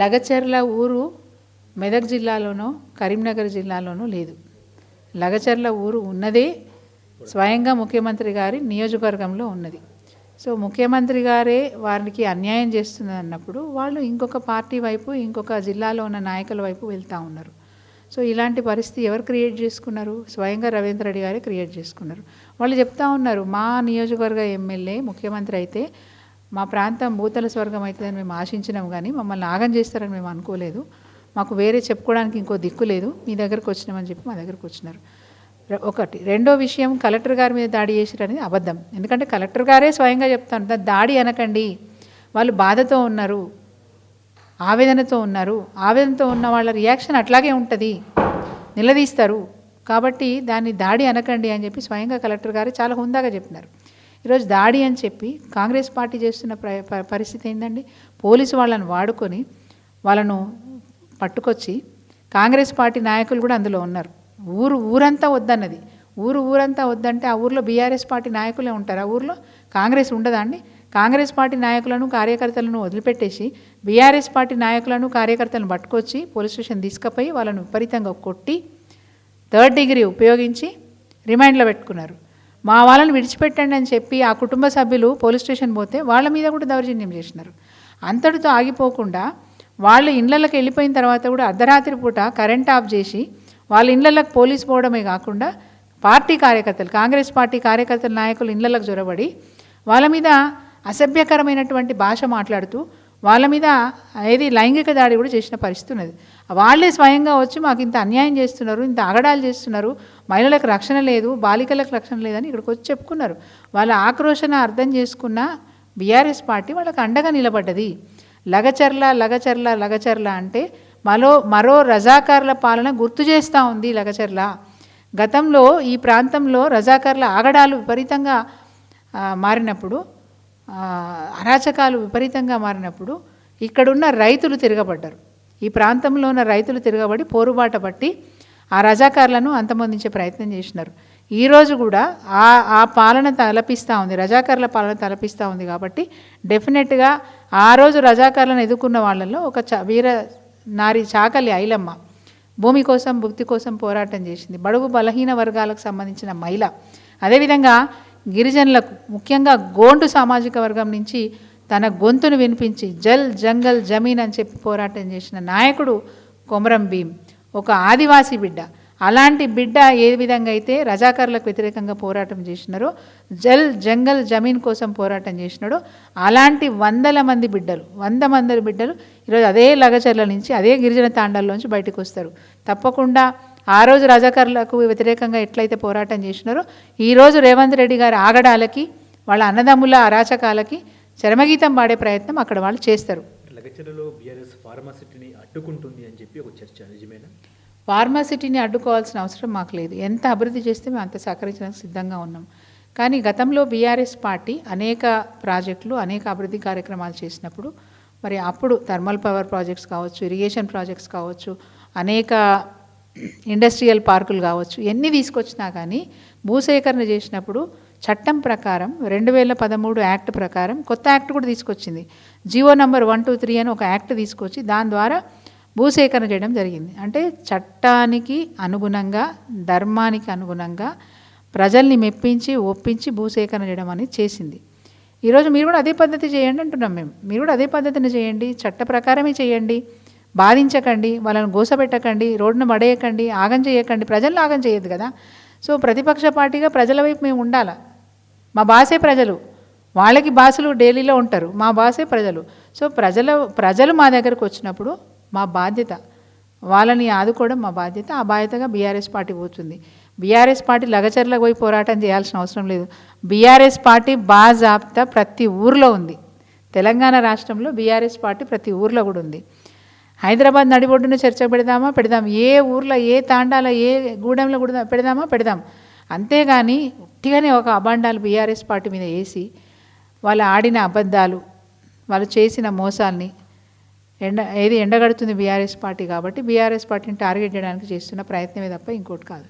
లగచర్ల ఊరు మెదక్ జిల్లాలోనో కరీంనగర్ జిల్లాలోనూ లేదు. లగచర్ల ఊరు ఉన్నదే స్వయంగా ముఖ్యమంత్రి గారి నియోజకవర్గంలో ఉన్నది. సో ముఖ్యమంత్రి గారే వారికి అన్యాయం చేస్తున్నదన్నప్పుడు వాళ్ళు ఇంకొక పార్టీ వైపు ఇంకొక జిల్లాలో ఉన్న నాయకుల వైపు వెళ్తూ ఉన్నారు. సో ఇలాంటి పరిస్థితి ఎవరు క్రియేట్ చేసుకున్నారు? స్వయంగా రవీంద్ర రెడ్డి గారే క్రియేట్ చేసుకున్నారు. వాళ్ళు చెప్తా ఉన్నారు మా నియోజకవర్గ ఎమ్మెల్యే ముఖ్యమంత్రి అయితే మా ప్రాంతం భూతల స్వర్గం అవుతుందని మేము ఆశించినాం కానీ మమ్మల్ని ఆగం చేస్తారని మేము అనుకోలేదు. మాకు వేరే చెప్పుకోవడానికి ఇంకో దిక్కు లేదు. మీ దగ్గరకు వచ్చినామని చెప్పి మా దగ్గరకు వచ్చినారు. ఒకటి. రెండో విషయం కలెక్టర్ గారి మీద దాడి చేసిరు అనేది అబద్ధం. ఎందుకంటే కలెక్టర్ గారే స్వయంగా చెప్తాను దాడి అనకండి. వాళ్ళు బాధతో ఉన్నారు ఆవేదనతో ఉన్నారు. ఆవేదనతో ఉన్న వాళ్ళ రియాక్షన్ అట్లాగే ఉంటుంది. నిలదీస్తారు. కాబట్టి దాన్ని దాడి అనకండి అని చెప్పి స్వయంగా కలెక్టర్ గారు చాలా హుందాగా చెప్పినారు. ఈరోజు దాడి అని చెప్పి కాంగ్రెస్ పార్టీ చేస్తున్న ప్ర పరిస్థితి ఏంటండి పోలీసు వాళ్ళని వాడుకొని వాళ్ళను పట్టుకొచ్చి కాంగ్రెస్ పార్టీ నాయకులు కూడా అందులో ఉన్నారు. ఊరు ఊరంతా వద్దన్నది. ఊరు ఊరంతా వద్దంటే ఆ ఊర్లో బీఆర్ఎస్ పార్టీ నాయకులే ఉంటారు. ఆ ఊర్లో కాంగ్రెస్ ఉండదా అండి? కాంగ్రెస్ పార్టీ నాయకులను కార్యకర్తలను వదిలిపెట్టేసి బీఆర్ఎస్ పార్టీ నాయకులను కార్యకర్తలను పట్టుకొచ్చి పోలీస్ స్టేషన్ తీసుకుపోయి వాళ్ళను విపరీతంగా కొట్టి థర్డ్ డిగ్రీ ఉపయోగించి రిమైండ్లో పెట్టుకున్నారు. మా వాళ్ళని విడిచిపెట్టండి అని చెప్పి ఆ కుటుంబ సభ్యులు పోలీస్ స్టేషన్ పోతే వాళ్ళ మీద కూడా దౌర్జన్యం చేసినారు. అంతటితో ఆగిపోకుండా వాళ్ళు ఇళ్ళకి వెళ్ళిపోయిన తర్వాత కూడా అర్ధరాత్రి పూట కరెంట్ ఆఫ్ చేసి వాళ్ళ ఇళ్ళకి పోలీస్ పోవడమే కాకుండా పార్టీ కార్యకర్తలు కాంగ్రెస్ పార్టీ కార్యకర్తల నాయకులు ఇళ్ళకి జొరబడి వాళ్ళ మీద అసభ్యకరమైనటువంటి భాష మాట్లాడుతూ వాళ్ళ మీద ఏది లైంగిక దాడి కూడా చేసిన పరిస్థితి ఉన్నది. వాళ్ళే స్వయంగా వచ్చి మాకు ఇంత అన్యాయం చేస్తున్నారు ఇంత ఆగడాలు చేస్తున్నారు మహిళలకు రక్షణ లేదు బాలికలకు రక్షణ లేదని ఇక్కడికి వచ్చి చెప్పుకున్నారు. వాళ్ళ ఆక్రోషణ అర్థం చేసుకున్న బీఆర్ఎస్ పార్టీ వాళ్ళకి అండగా నిలబడ్డది. లగచర్ల లగచర్ల లగచర్ల అంటే మరో మరో రజాకార్ల పాలన గుర్తు చేస్తూ ఉంది లగచర్ల. గతంలో ఈ ప్రాంతంలో రజాకార్ల ఆగడాలు విపరీతంగా మారినప్పుడు అరాచకాలు విపరీతంగా మారినప్పుడు ఇక్కడున్న రైతులు తిరగబడ్డారు. ఈ ప్రాంతంలో ఉన్న రైతులు తిరగబడి పోరుబాట పట్టి ఆ రజాకారులను అంతమొందించే ప్రయత్నం చేసినారు. ఈరోజు కూడా ఆ ఆ పాలన తలపిస్తూ ఉంది రజాకారుల పాలన తలపిస్తూ ఉంది కాబట్టి డెఫినెట్గా ఆ రోజు రజాకారులను ఎదుర్కొన్న వాళ్ళల్లో ఒక చ వీర నారి చాకలి ఐలమ్మ భూమి కోసం భుక్తి కోసం పోరాటం చేసింది. బడుగు బలహీన వర్గాలకు సంబంధించిన మహిళ. అదేవిధంగా గిరిజనులకు ముఖ్యంగా గోండు సామాజిక వర్గం నుంచి తన గొంతును వినిపించి జల్ జంగల్ జమీన్ అని చెప్పి పోరాటం చేసిన నాయకుడు కొమరం భీం ఒక ఆదివాసీ బిడ్డ. అలాంటి బిడ్డ ఏ విధంగా అయితే రజాకారులకు వ్యతిరేకంగా పోరాటం చేసినారో జల్ జంగల్ జమీన్ కోసం పోరాటం చేసినాడో అలాంటి వందల మంది బిడ్డలు వంద మంది బిడ్డలు ఈరోజు అదే లగచర్ల నుంచి అదే గిరిజన తాండాల్లోంచి బయటకు వస్తారు. తప్పకుండా ఆ రోజు రజాకారులకు వ్యతిరేకంగా ఎట్లయితే పోరాటం చేసినారో ఈరోజు రేవంత్ రెడ్డి గారి ఆగడాలకి వాళ్ళ అన్నదమ్ముల అరాచకాలకి చరమగీతం పాడే ప్రయత్నం అక్కడ వాళ్ళు చేస్తారు. లగచర్లలో బీఆర్ఎస్ ఫార్మాసిటీని అడ్డుకుంటుంది అని చెప్పి ఒక చర్చ నిజమేనా? ఫార్మాసిటీని అడ్డుకోవాల్సిన అవసరం మాకు లేదు. ఎంత అభివృద్ధి చేస్తే మేము అంత సహకరించడానికి సిద్ధంగా ఉన్నాం. కానీ గతంలో బీఆర్ఎస్ పార్టీ అనేక ప్రాజెక్టులు అనేక అభివృద్ధి కార్యక్రమాలు చేసినప్పుడు మరి అప్పుడు థర్మల్ పవర్ ప్రాజెక్ట్స్ కావచ్చు ఇరిగేషన్ ప్రాజెక్ట్స్ కావచ్చు అనేక ఇండస్ట్రియల్ పార్కులు కావచ్చు ఎన్ని తీసుకొచ్చినా కానీ భూసేకరణ చేసినప్పుడు చట్టం ప్రకారం రెండు వేల పదమూడు యాక్ట్ ప్రకారం కొత్త యాక్ట్ కూడా తీసుకొచ్చింది. Jio number one two three అని ఒక యాక్ట్ తీసుకొచ్చి దాని ద్వారా భూసేకరణ చేయడం జరిగింది. అంటే చట్టానికి అనుగుణంగా ధర్మానికి అనుగుణంగా ప్రజల్ని మెప్పించి ఒప్పించి భూసేకరణ చేయడం అనేది చేసింది. ఈరోజు మీరు కూడా అదే పద్ధతి చేయండి అంటున్నాం మేము. మీరు కూడా అదే పద్ధతిని చేయండి చట్ట ప్రకారమే చేయండి బాధించకండి వాళ్ళని గోసపెట్టకండి రోడ్డును మడేయకండి ఆగం చేయకండి. ప్రజలను ఆగం చేయదు కదా. సో ప్రతిపక్ష పార్టీగా ప్రజల వైపు మేము ఉండాలా. మా బాసే ప్రజలు. వాళ్ళకి బాసులు ఢిల్లీలో ఉంటారు. మా బాసే ప్రజలు. సో ప్రజల ప్రజలు మా దగ్గరకు వచ్చినప్పుడు మా బాధ్యత. వాళ్ళని ఆదుకోవడం మా బాధ్యత. ఆ బాధ్యతగా బీఆర్ఎస్ పార్టీ పోతుంది. బీఆర్ఎస్ పార్టీ లగచర్లకు పోయి పోరాటం చేయాల్సిన అవసరం లేదు. బీఆర్ఎస్ పార్టీ బాజాప్తా ప్రతి ఊర్లో ఉంది. తెలంగాణ రాష్ట్రంలో బీఆర్ఎస్ పార్టీ ప్రతి ఊర్లో కూడా ఉంది. హైదరాబాద్ నడిబొడ్డున చర్చ పెడదామా? పెడదాం. ఏ ఊర్లో ఏ తాండాలో ఏ గూడెంలో కూడా పెడదామా? పెడదాం. అంతేగాని ఉట్టిగానే ఒక అబాండాలు బీఆర్ఎస్ పార్టీ మీద వేసి వాళ్ళు ఆడిన అబద్ధాలు వాళ్ళు చేసిన మోసాల్ని ఎండ ఏది ఎండగడుతుంది బీఆర్ఎస్ పార్టీ కాబట్టి బీఆర్ఎస్ పార్టీని టార్గెట్ చేయడానికి చేస్తున్న ప్రయత్నమే తప్ప ఇంకోటి కాదు.